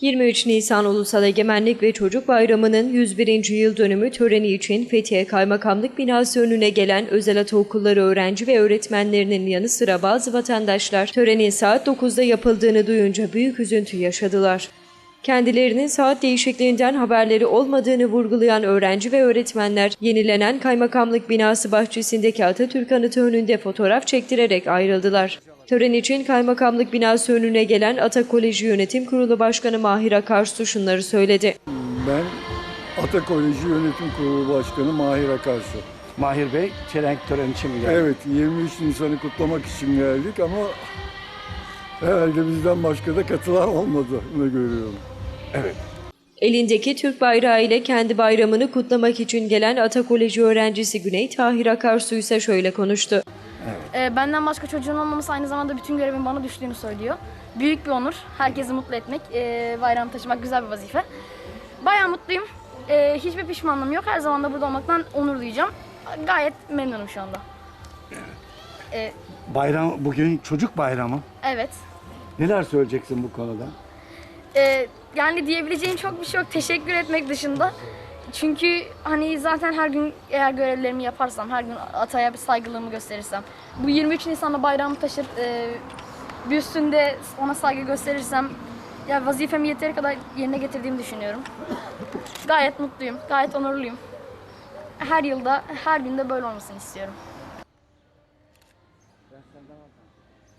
23 Nisan Ulusal Egemenlik ve Çocuk Bayramı'nın 101. yıl dönümü töreni için Fethiye Kaymakamlık binası önüne gelen özel ataokulları öğrenci ve öğretmenlerinin yanı sıra bazı vatandaşlar törenin saat 9'da yapıldığını duyunca büyük üzüntü yaşadılar. Kendilerinin saat değişikliğinden haberleri olmadığını vurgulayan öğrenci ve öğretmenler yenilenen kaymakamlık binası bahçesindeki Atatürk anıtı önünde fotoğraf çektirerek ayrıldılar. Tören için kaymakamlık binası önüne gelen Ata Koleji Yönetim Kurulu Başkanı Mahir Akarsu şunları söyledi. Ben Ata Koleji Yönetim Kurulu Başkanı Mahir Akarsu. Mahir Bey, çelenk töreni için mi geldi? Evet 23 Nisan'ı kutlamak için geldik ama herhalde bizden başka da katılan olmadı. Bunu görüyorum. Evet. Elindeki Türk bayrağı ile kendi bayramını kutlamak için gelen Ata Koleji öğrencisi Güney Tahir Akarsu ise şöyle konuştu. Ee, benden başka çocuğun olmaması aynı zamanda bütün görevin bana düştüğünü söylüyor. Büyük bir onur. Herkesi mutlu etmek, e, bayram taşımak güzel bir vazife. Bayağı mutluyum. Ee, hiçbir pişmanlığım yok. Her zaman da burada olmaktan onur duyacağım. Gayet memnunum şu anda. Ee, Bayram, bugün çocuk bayramı. evet. Neler söyleyeceksin bu konuda? Ee, yani diyebileceğim çok bir şey yok teşekkür etmek dışında. Çünkü hani zaten her gün eğer görevlerimi yaparsam, her gün ataya bir saygılığımı gösterirsem, bu 23 Nisan'da bayrağımı taşır, e, bir üstünde ona saygı gösterirsem, ya vazifemi yeteri kadar yerine getirdiğimi düşünüyorum. Gayet mutluyum, gayet onurluyum. Her yılda, her günde böyle olmasını istiyorum.